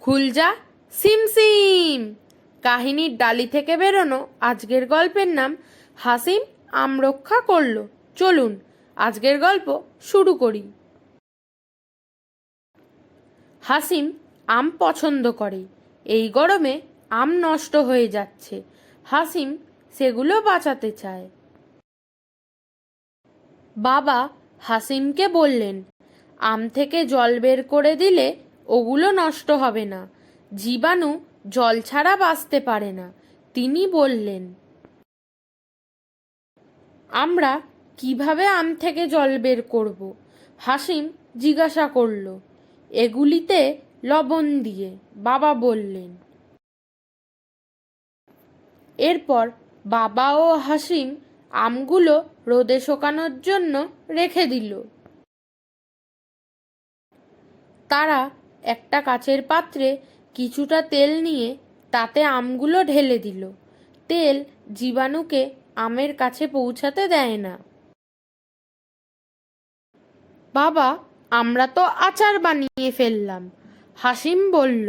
খুলজা সিমসিম কাহিনীর ডালি থেকে বেরোনো আজকের গল্পের নাম হাসিম আমরক্ষা করল। চলুন, আজকের গল্প শুরু করি। হাসিম আম পছন্দ করে। এই গরমে আম নষ্ট হয়ে যাচ্ছে। হাসিম সেগুলো বাঁচাতে চায়। বাবা হাসিমকে বললেন, আম থেকে জল বের করে দিলে ওগুলো নষ্ট হবে না। জীবাণু জল ছাড়া বাঁচতে পারে না। তিনি বললেন, আমরা কীভাবে আম থেকে জল বের করব? হাসিম জিজ্ঞাসা করল, এগুলিতে লবণ দিয়ে। বাবা বললেন, এরপর বাবা ও হাসিম আমগুলো রোদে শোকানোর জন্য রেখে দিল। তারা একটা কাচের পাত্রে কিছুটা তেল নিয়ে তাতে আমগুলো ঢেলে দিল। তেল জীবাণুকে আমের কাছে পৌঁছাতে দেয় না। বাবা, আমরা তো আচার বানিয়ে ফেললাম হাসিম বলল।